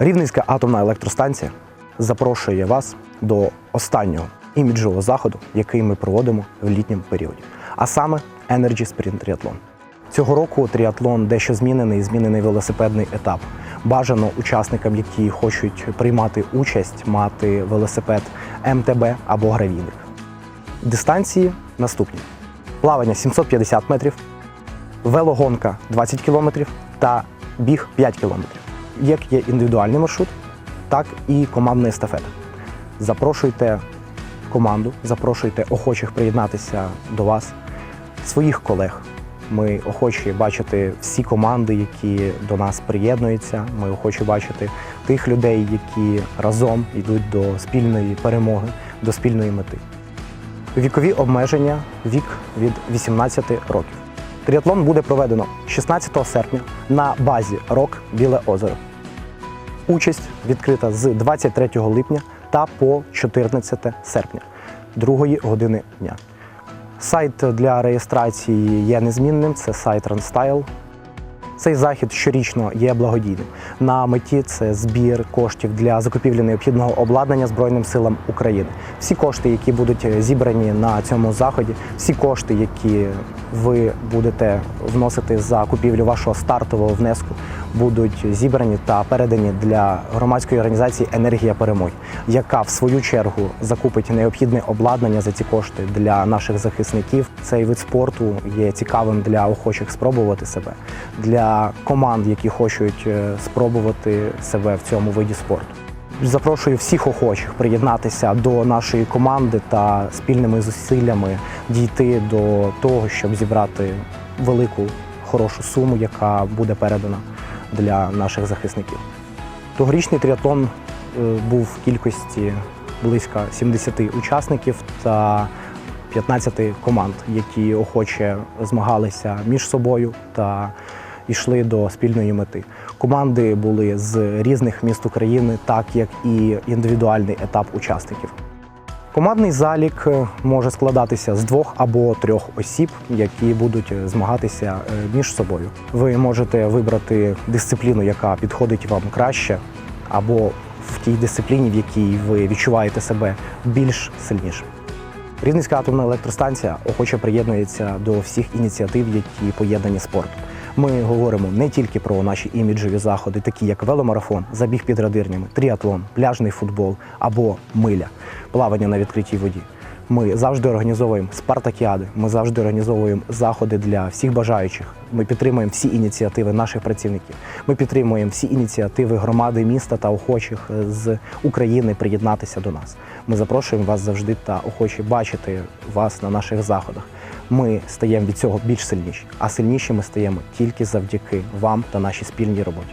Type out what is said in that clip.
Рівненська атомна електростанція запрошує вас до останнього іміджового заходу, який ми проводимо в літньому періоді, а саме Energy Sprint Triathlon. Цього року тріатлон дещо змінений, змінений велосипедний етап. Бажано учасникам, які хочуть приймати участь, мати велосипед МТБ або гравійник. Дистанції наступні: плавання 750 метрів, велогонка 20 кілометрів та біг 5 кілометрів. Як є індивідуальний маршрут, так і командна естафета. Запрошуйте команду, запрошуйте охочих приєднатися до вас, своїх колег. Ми охочі бачити всі команди, які до нас приєднуються. Ми охочі бачити тих людей, які разом йдуть до спільної перемоги, до спільної мети. Вікові обмеження вік від 18 років. Тріатлон буде проведено 16 серпня на базі Рок Біле озеро. Участь відкрита з 23 липня та по 14 серпня, 2 години дня. Сайт для реєстрації є незмінним, це сайт Runstyle. Цей захід щорічно є благодійним. На меті це збір коштів для закупівлі необхідного обладнання Збройним силам України. Всі кошти, які будуть зібрані на цьому заході, всі кошти, які ви будете вносити за купівлю вашого стартового внеску, будуть зібрані та передані для громадської організації Енергія перемоги, яка в свою чергу закупить необхідне обладнання за ці кошти для наших захисників. Цей вид спорту є цікавим для охочих спробувати себе, для команд, які хочуть е, спробувати себе в цьому виді спорту. Запрошую всіх охочих приєднатися до нашої команди та спільними зусиллями дійти до того, щоб зібрати велику хорошу суму, яка буде передана для наших захисників. Тогорічний тріатлон е, був в кількості близько 70 учасників та 15 команд, які охоче змагалися між собою та йшли до спільної мети. Команди були з різних міст України, так як і індивідуальний етап учасників. Командний залік е, може складатися з двох або трьох осіб, які будуть е, змагатися е, між собою. Ви можете вибрати дисципліну, яка підходить вам краще, або в тій дисципліні, в якій ви відчуваєте себе більш сильнішим. Рівненська атомна електростанція охоче приєднується до всіх ініціатив, які поєднані спортом. Ми говоримо не тільки про наші іміджові заходи, такі як веломарафон, забіг під радирнями, тріатлон, пляжний футбол або миля, плавання на відкритій воді. Ми завжди організовуємо спартакіади, ми завжди організовуємо заходи для всіх бажаючих. Ми підтримуємо всі ініціативи наших працівників. Ми підтримуємо всі ініціативи громади міста та охочих е, з України приєднатися до нас. Ми запрошуємо вас завжди та охочі бачити вас на наших заходах. Ми стаємо від цього більш сильніші, а сильніші ми стаємо тільки завдяки вам та нашій спільній роботі.